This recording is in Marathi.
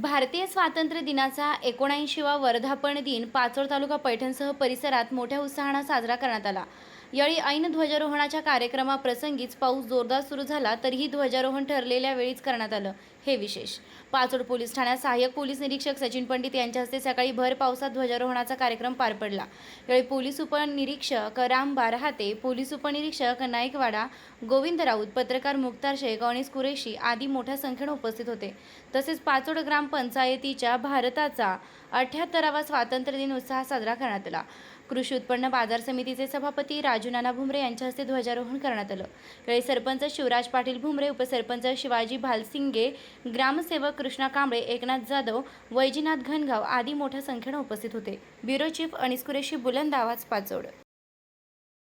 भारतीय स्वातंत्र्य दिनाचा एकोणऐंशीवा वर्धापन दिन पाचोड तालुका पैठणसह परिसरात मोठ्या उत्साहानं साजरा करण्यात आला. यावेळी ऐन ध्वजारोहणाच्या कार्यक्रमाप्रसंगीच पाऊस जोरदार सुरू झाला तरीही ध्वजारोहण ठरलेल्या वेळीच करण्यात आलं. हे विशेष. पाचोड पोलीस ठाण्यात सहाय्यक पोलीस निरीक्षक सचिन पंडित यांच्या हस्ते सकाळी भर पावसात ध्वजारोहणाचा कार्यक्रम पार पडला. यावेळी पोलीस उपनिरीक्षक राम बारहाते पोलीस उपनिरीक्षक नाईकवाडा गोविंद राऊत पत्रकार मुक्तार शेख कुरेशी आदी मोठ्या संख्येने उपस्थित होते. तसेच पाचोड ग्रामपंचायतीच्या भारताचा अठ्याहत्तरावा स्वातंत्र्य दिन उत्साहात साजरा करण्यात आला. कृषी उत्पन्न बाजार समितीचे सभापती राज राजूनाना भुमरे यांच्या हस्ते ध्वजारोहण करण्यात आलं. यावेळी सरपंच शिवराज पाटील भुमरे उपसरपंच शिवाजी भालसिंगे ग्रामसेवक कृष्णा कांबळे एकनाथ जाधव वैजीनाथ घनगाव आदी मोठ्या संख्येनं उपस्थित होते. ब्युरो चीफ अनिस कुरेशी बुलंद आवाज पाचोड.